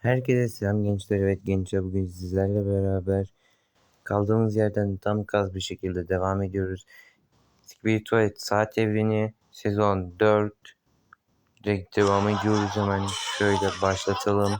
Herkese selam gençler. Evet gençler bugün sizlerle beraber kaldığımız yerden tam gaz bir şekilde devam ediyoruz. Spiritual Saat Evreni sezon 4 direkt devam ediyoruz hemen şöyle başlatalım.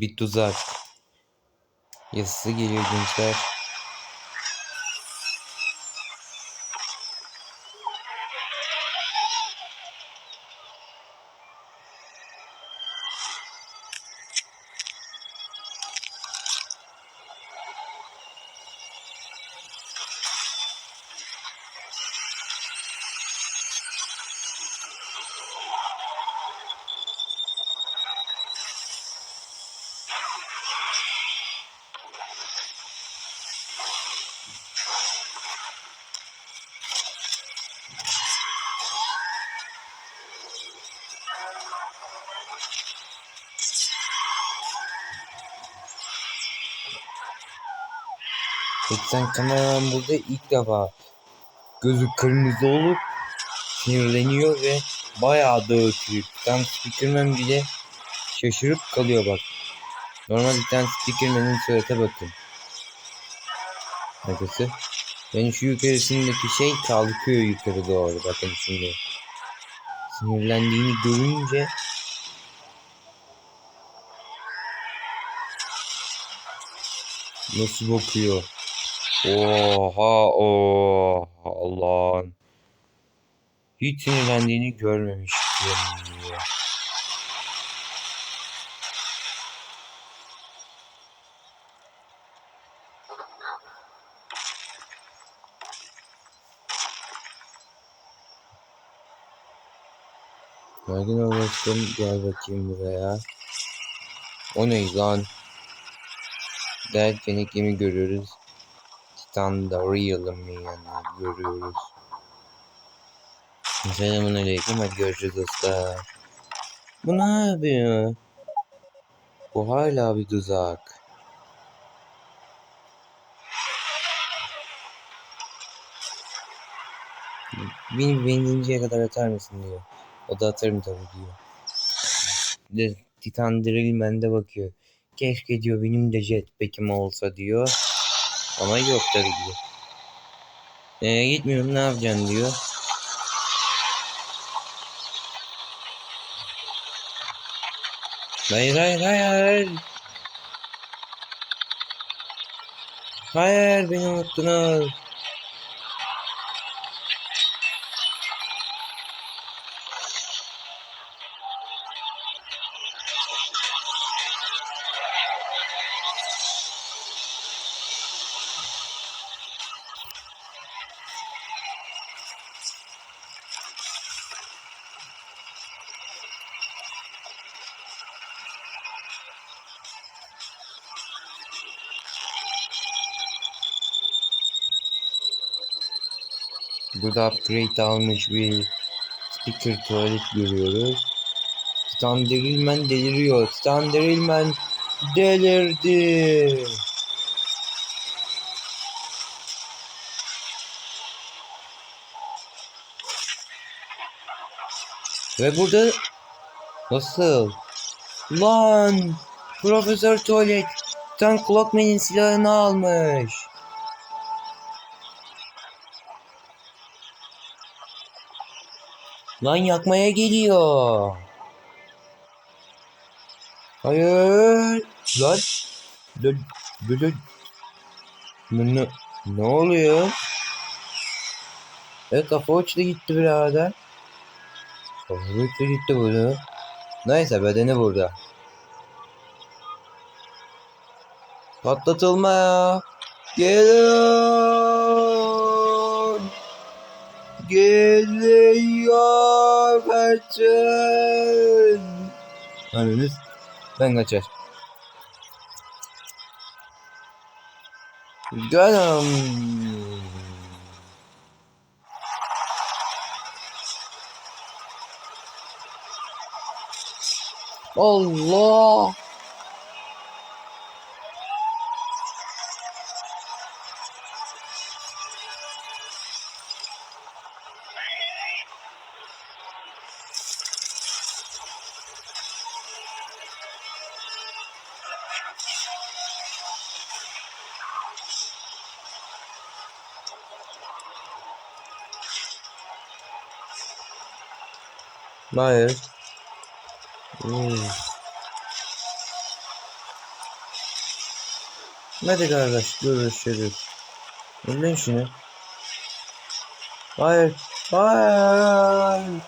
Bir tuzak. Yazısı geliyor gençler. Eksen kameraman burada ilk defa gözü kırmızı olup sinirleniyor ve bayağı da ötüyor. Tam Speakerman bile şaşırıp kalıyor bak. Normal bir tane Speakerman'in surata bakın. Arkası. Yani şu yukarısındaki şey kalkıyor yukarı doğru bakın şimdi. Sinirlendiğini görünce nasıl bakıyor? Oha oha Allah'ın. Hiç sinirlendiğini görmemiştim. Sakin ol dostum gel bakayım buraya. O ne lan? Fennec gemi görüyoruz. Titan da Real'ı mı yani görüyoruz. Selamun aleyküm hadi görüşürüz dostlar. Bu ne yapıyor? Bu hala bir tuzak. Beni beninceye kadar atar mısın diyor. O da atarım tabii diyor. De, Titan Drillman de bakıyor. Keşke diyor benim de jetpack'im olsa diyor. Ama yok tabii diyor. Ee, gitmiyorum ne yapacaksın diyor. Hayır hayır hayır. Hayır beni unuttunuz. Burada upgrade almış bir speaker tuvalet görüyoruz. Titan Derilmen deliriyor. Titan Derilmen delirdi. Ve burada nasıl? Lan Profesör Tuvalet Titan Clockman'in silahını almış. Lan yakmaya geliyor. Hayır. Lan. Lan. Böyle. Ne, ne, oluyor? E kafa uçtu gitti birader. Kafa uçtu gitti bunu. Neyse bedeni burada. Patlatılma ya. Gelin. geliyor kaçın. Önünüz ben kaçar. Canım. Allah. Hayır. Hmm. Hadi kardeş görüşürüz. Öyle şunu. Hayır. Hayır.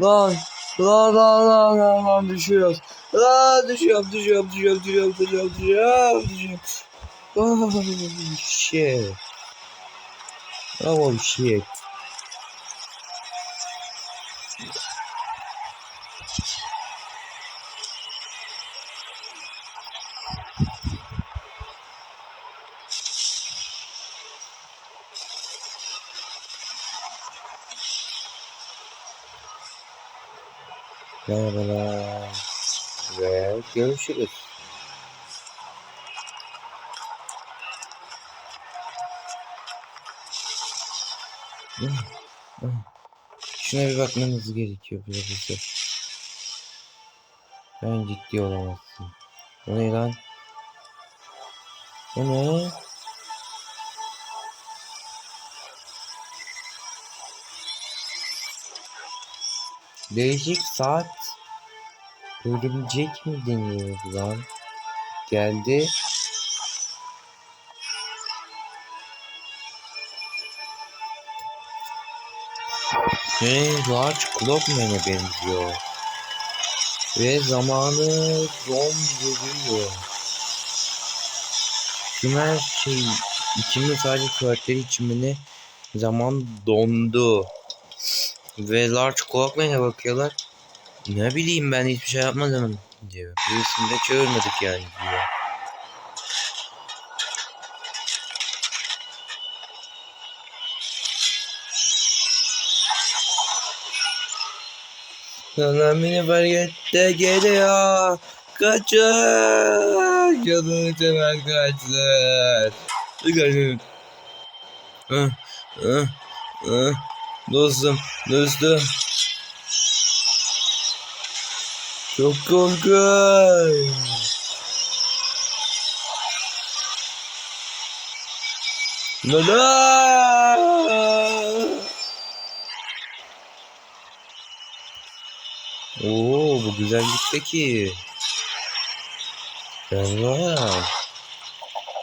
Lan. Lan lan lan lan lan düşüyoruz. Lan düşüyorum düşüyorum düşüyorum düşüyorum düşüyorum düşüyorum düşüyorum. Oh shit. Oh shit. Merhabalar. Ve görüşürüz. Şuna bir bakmanız gerekiyor profesör. Ben ciddi olamazsın. O ne lan? O ne? Değişik saat. Örümcek mi deniyor lan? Geldi. Hey, Large Clockman'e benziyor. Ve zamanı donduruyor. Tüm her şey içimi sadece karakteri içimine zaman dondu. Ve Large Clockman'e bakıyorlar. Ne bileyim ben hiçbir şey yapmadım diyor. Birisini de çağırmadık yani diyor. Sana beni fark etti geliyor. Kaçın. Canını seven kaçsın. Kaçın. Ah, ah, ah. Dostum, dostum. Çok korkunç. Neden? Oo bu güzellikteki. Gel lan.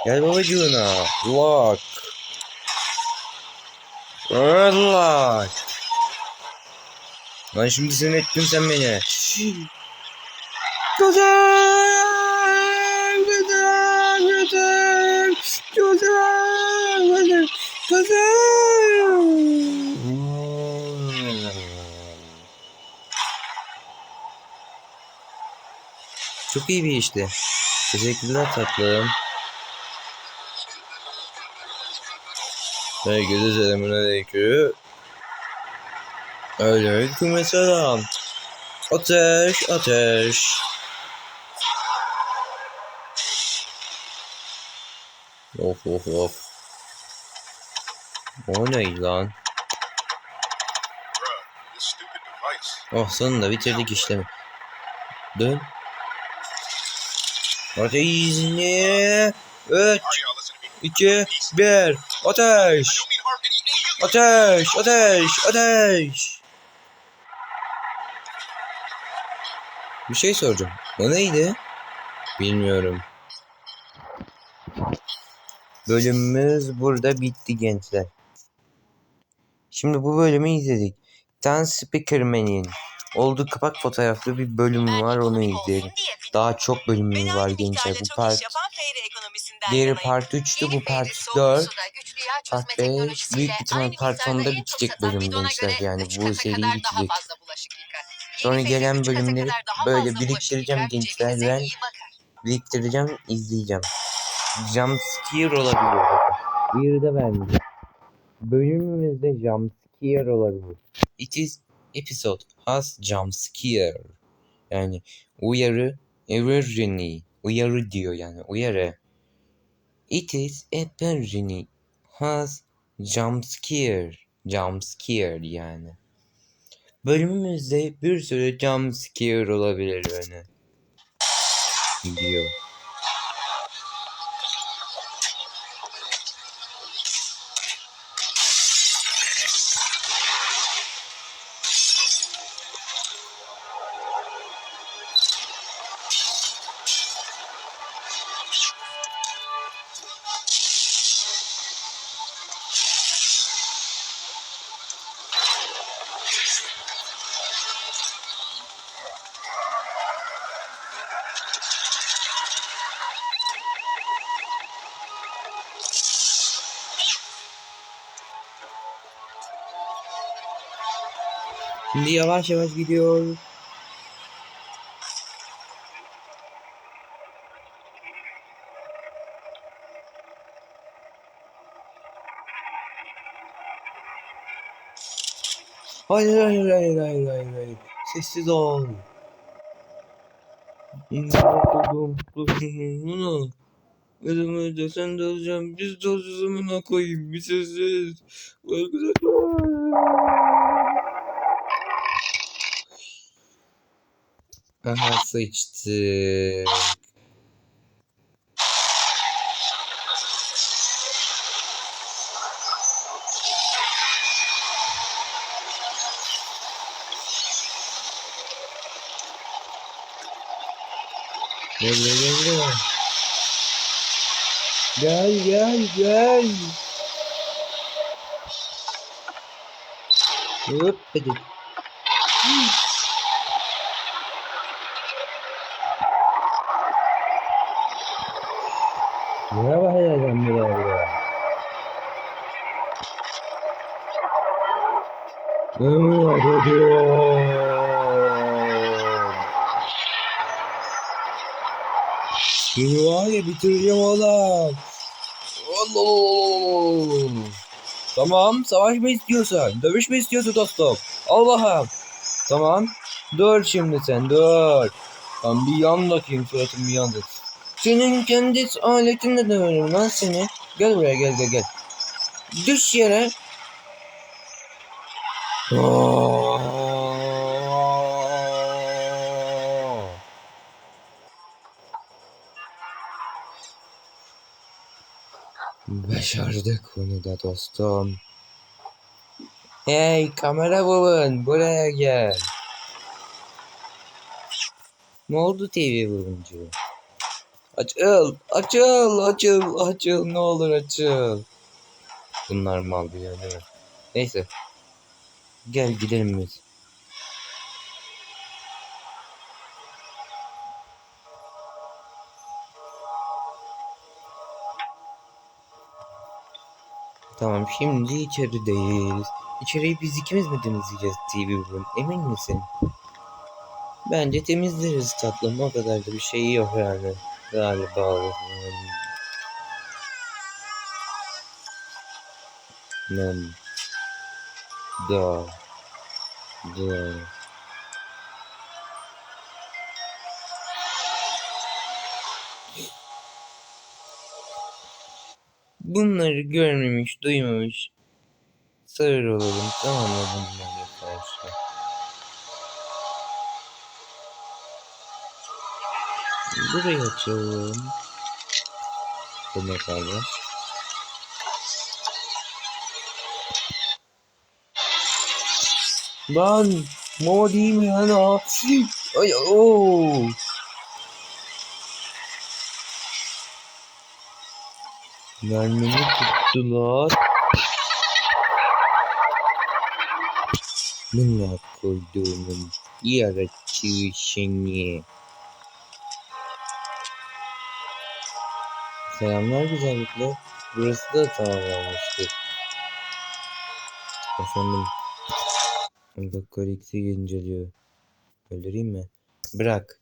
Gel babacığına. Lock. Lock. Lan şimdi sen ettin sen beni. Güzel, güzel, güzel, güzel, güzel, güzel. Çok iyi bir işti. Teşekkürler tatlım. Herkese selamun aleyküm. Selam. Ateş, ateş. Of of of. O ne lan? Oh sonunda bitirdik işlemi. Dön. Ateşini. 3, Are y'all listening to me? 2, 1. Ateş. Ateş, ateş, ateş. Bir şey soracağım. O neydi? Bilmiyorum. Bölümümüz burada bitti gençler. Şimdi bu bölümü izledik. Dan Speakerman'in olduğu kapak fotoğraflı bir bölüm var onu izleyelim. Daha çok bölümümüz var gençler. Bu part diğeri part 3'tü bu part 4. Part 5 büyük ihtimal part 10'da bitecek bölüm gençler yani bu seri bitecek. Sonra gelen bölümleri böyle biriktireceğim gençler ben biriktireceğim izleyeceğim. Jumpscare olabilir. Bir de vermeyeceğim. Bölümümüzde jumpscare olabilir. It is episode has jumpscare. Yani uyarı emergency. Uyarı diyor yani uyarı. It is emergency. Has jump scare. Jump scare yani. Bölümümüzde bir sürü jump scare olabilir yani. Diyor. Şimdi yavaş yavaş gidiyor. Hayır hayır hayır hayır hayır hayır. Sessiz ol. Ölümü de sen de olacaksın. Biz de amına koyayım. Bir sessiz. Aha sıçtı. Gel gel gel gel. Gel gel gel. Hop hadi. Merhaba hayalem buraya. Seni var ya bitireceğim oğlum. Allah. Tamam savaş mı istiyorsan? Dövüş mü istiyorsun dostum? Allah'ım. Tamam. Dur şimdi sen dur. Ben bir yan bakayım suratım bir yandı. Senin kendi aletinle döverim lan seni. Gel buraya gel gel gel. Düş yere. Başardık bunu da dostum. Hey kamera bulun buraya gel. Ne oldu TV vuruncu? Açıl, açıl, açıl, açıl, ne olur açıl. Bunlar mal biliyor değil mi? Neyse. Gel gidelim biz. Tamam şimdi içerideyiz. İçeriği biz ikimiz mi temizleyeceğiz TV bugün? Emin misin? Bence temizleriz tatlım. O kadar da bir şey yok yani. Galiba. Nem. Da. Da. Bunları görmemiş, duymamış. Sağır olalım tamam mı bunlara karşı? Burayı açalım. Bu ne kaldı? Lan Mo değil mi lan o? Ay ooo. Mermimi tuttular. Buna koyduğumun yaratığı Selamlar güzellikler. Burası da tamamlanmıştır. Efendim. Dakika X'i inceliyor. Öldüreyim mi? Bırak.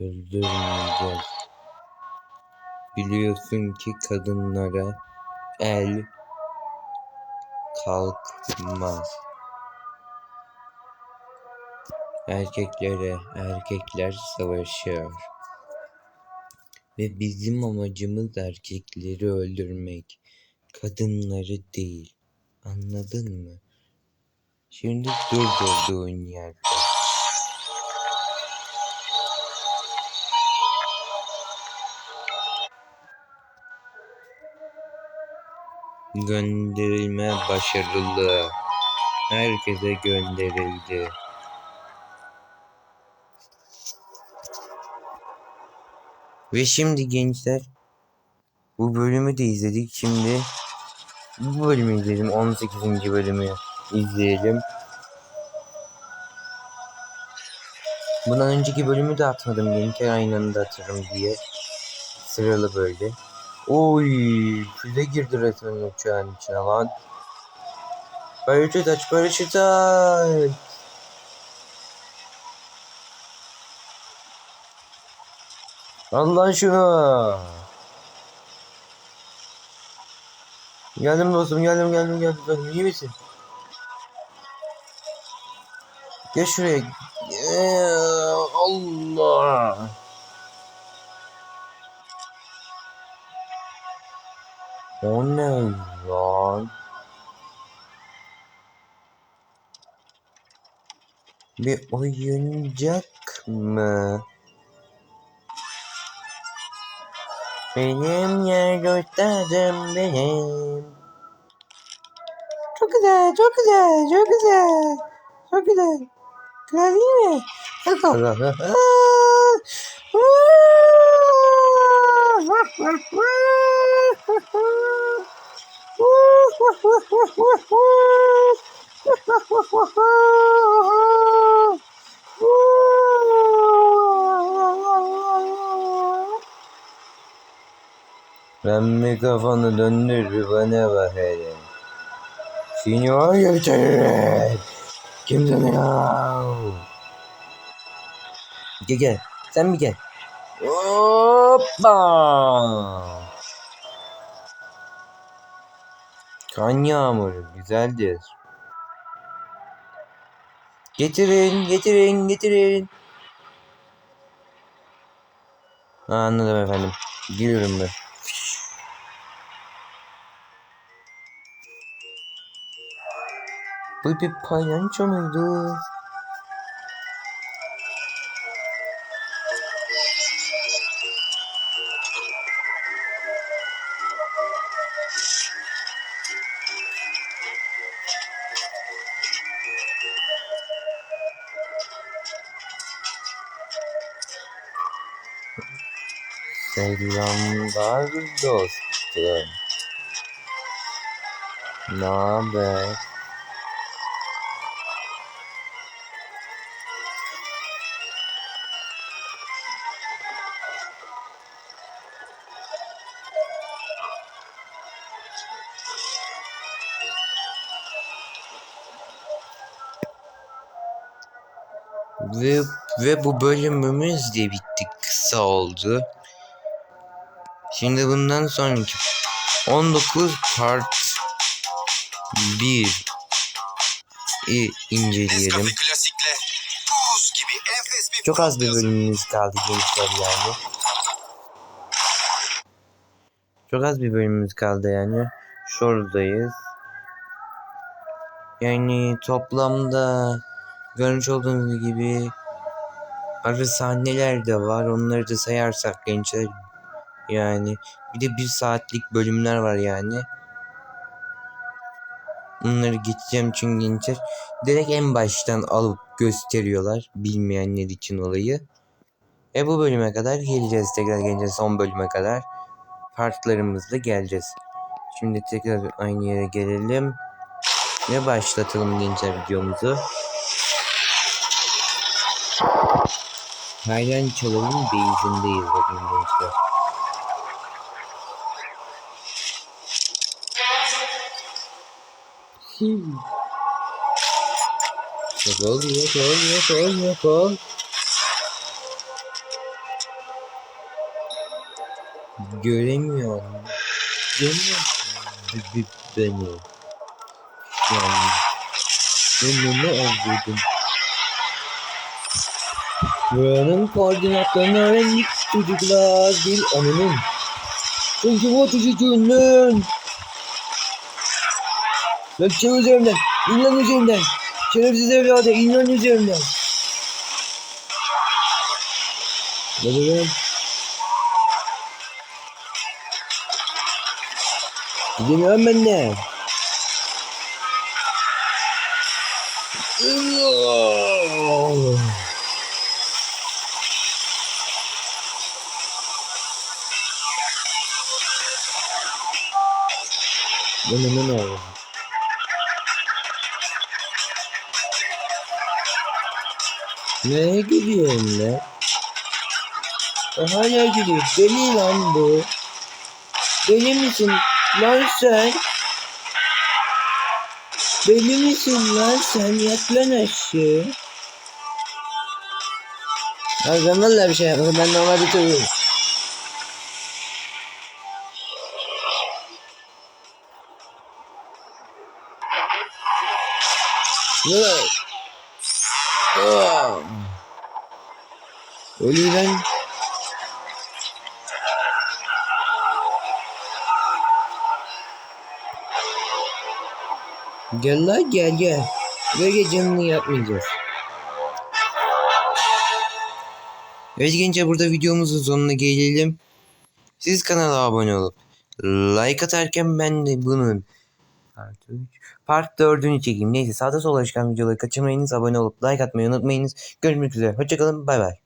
Öldürmeyeceğiz. Biliyorsun ki kadınlara el kalkmaz. Erkeklere erkekler savaşıyor. Ve bizim amacımız erkekleri öldürmek. Kadınları değil. Anladın mı? Şimdi dur durduğun yerde. Gönderilme başarılı. Herkese gönderildi. Ve şimdi gençler bu bölümü de izledik. Şimdi bu bölümü izleyelim. 18. bölümü izleyelim. Bundan önceki bölümü de atmadım gençler aynı anda atarım diye. Sıralı böyle. Oy, füze girdi resmen uçağın içine lan. Paraşüt aç, paraşüt aç. Al lan şunu. Geldim dostum, geldim, geldim, geldim. geldim. İyi misin? Gel şuraya. Ee, Allah. O ne lan? Bir oyuncak mı? Benim yer dostlarım benim. Çok güzel, çok güzel, çok güzel. Çok güzel. Güzel değil mi? Çok Allah. Ben mi kafanı döndür bana bak hele. Seni var ya bitirir. Kimsin ya? Gel gel. Sen mi gel? Hoppa. Kan yağmuru güzeldir. Getirin, getirin, getirin. Anladım efendim. Giriyorum ben. Bu bir palyaço muydu? Selamlar dostum. Ne haber? Ve, ve bu bölümümüz de bitti. Kısa oldu. Şimdi bundan sonraki 19 part 1 i inceleyelim. Çok az bir bölümümüz kaldı gençler yani. Çok az bir bölümümüz kaldı yani. Şuradayız. Yani toplamda görmüş olduğunuz gibi ara sahneler de var. Onları da sayarsak gençler yani bir de bir saatlik bölümler var yani. Onları geçeceğim çünkü gençler direkt en baştan alıp gösteriyorlar bilmeyenler için olayı. E bu bölüme kadar geleceğiz tekrar geleceğiz son bölüme kadar. Partlarımızla geleceğiz. Şimdi tekrar aynı yere gelelim. Ve başlatalım gençler videomuzu. Hayran çalalım base'indeyiz bakın gençler. Yok ol, yok ol, yok ol, yok. Göremiyor b- beni? Yani. Önüne avladım. Buranın koordinatlarını öğrendik çocuklar. Bir anının. Çünkü bu çocuğunun. Gökçe üzerimden. İn lan üzerimden. Şerefsiz evladı. in lan üzerimden. Bebeğim. Gidemiyorum ben de. Oh. Bu ne ne ne oldu? Nereye gidiyorsun lan? O hala gidiyor. Deli lan bu. Deli misin lan sen? Deli misin lan sen? Yat lan aşağı. Ya vallahi bir şey yapmadım. Ben normalde tabii. Evet. Lan. Gel lan gel gel. Böyle canını yapmayacağız. Evet gençler burada videomuzun sonuna gelelim. Siz kanala abone olup like atarken ben de bunun part 3 part 4'ünü çekeyim. Neyse sağda solda çıkan videoları kaçırmayınız. Abone olup like atmayı unutmayınız. Görüşmek üzere. Hoşçakalın. Bay bay.